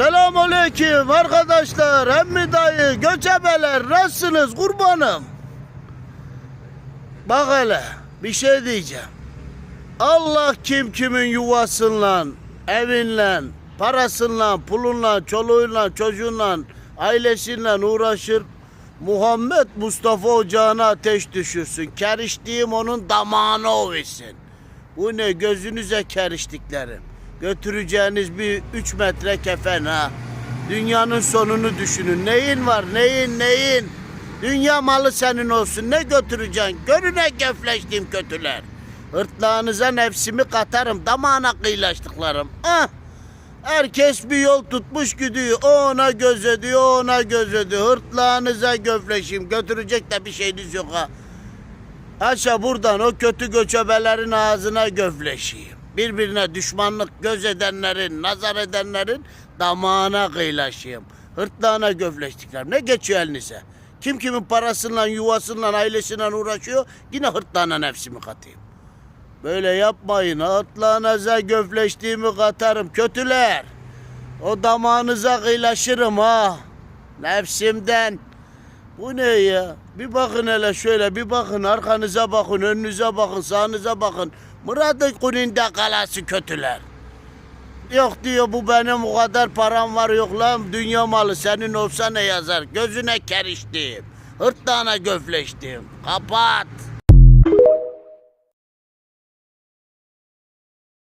Selamünaleyküm arkadaşlar, emmi dayı, göçebeler, nasılsınız kurbanım? Bak hele, bir şey diyeceğim. Allah kim kimin yuvasınla, evinle, parasınla, pulunla, çoluğuyla, çocuğunla, ailesiyle uğraşır. Muhammed Mustafa ocağına ateş düşürsün. Keriştiğim onun damağına ovisin. Bu ne gözünüze keriştiklerim. Götüreceğiniz bir 3 metre kefen ha. Dünyanın sonunu düşünün. Neyin var neyin neyin. Dünya malı senin olsun. Ne götüreceksin? Görüne gefleştiğim kötüler. Hırtlağınıza nefsimi katarım. Damağına kıyılaştıklarım. Ah! Herkes bir yol tutmuş gidiyor. O ona göz ediyor, o ona göz ediyor. Hırtlağınıza göfleşeyim. Götürecek de bir şeyiniz yok ha. Haşa buradan o kötü göçebelerin ağzına göfleşeyim. Birbirine düşmanlık göz edenlerin, nazar edenlerin damağına kıyılaşayım. Hırtlağına göfleştikler. Ne geçiyor elinize? Kim kimin parasıyla, yuvasıyla, ailesiyle uğraşıyor yine hırtlağına nefsimi katayım. Böyle yapmayın. Hırtlağınıza göfleştiğimi katarım. Kötüler. O damağınıza kıyılaşırım ha. Nefsimden. Bu ne ya? Bir bakın hele şöyle bir bakın arkanıza bakın önünüze bakın sağınıza bakın. Murat'ın kuninde kalası kötüler. Yok diyor bu benim o kadar param var yok lan dünya malı senin olsa ne yazar gözüne keriştim. Hırtlağına göfleştim. Kapat.